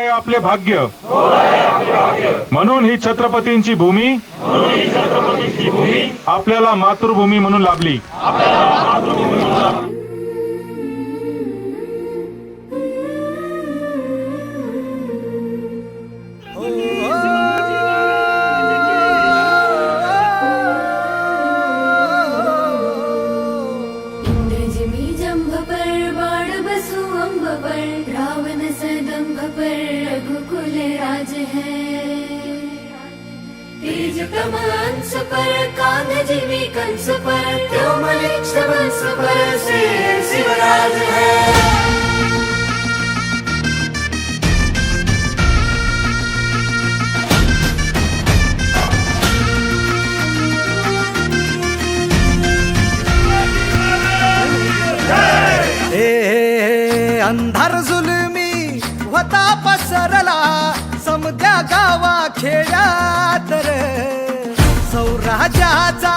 आहे आपले भाग्य. म्हणून ही छत्रपतींची भूमी आपल्याला मातृभूमी म्हणून लाभली. पर बाण बसु रघुकुल राज है। तेज कमान पर कान जीवी कंस पर त्योमलिक्ष वंश पर शिवराज है। अंधार जुलमी होता पसरला समद्या गावा खेड्यात सौराज्याचा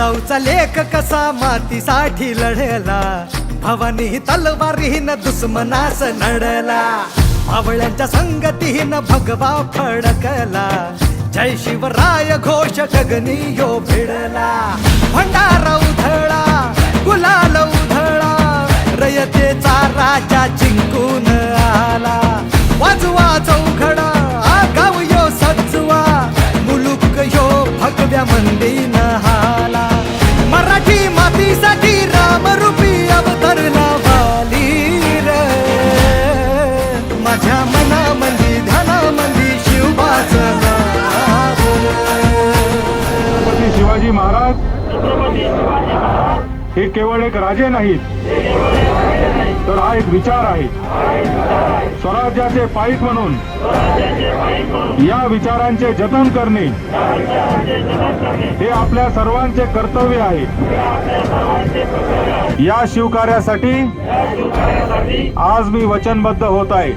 जिजाऊचा लेख कसा मातीसाठी लढला? भवानी तलवारीन दुश्मनास नडला. आवळ्यांच्या संगतीन भगवा फडकला. जय शिवराय घोष गगनी यो भिडला. भंडारा उधळा गुलाल उधळा. रयतेचा राजा जिंकून हे केवळ एक राजे नाहीत. तर हा एक विचार आहे. स्वराज्याचे पाईक म्हणून या विचारांचे जतन करणे हे आपल्या सर्वांचे कर्तव्य आहे. या शिवकार्यासाठी आज मी वचनबद्ध होत आहे.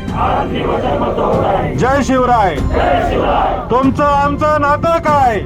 जय शिवराय. तुमचं आमचं नातं काय?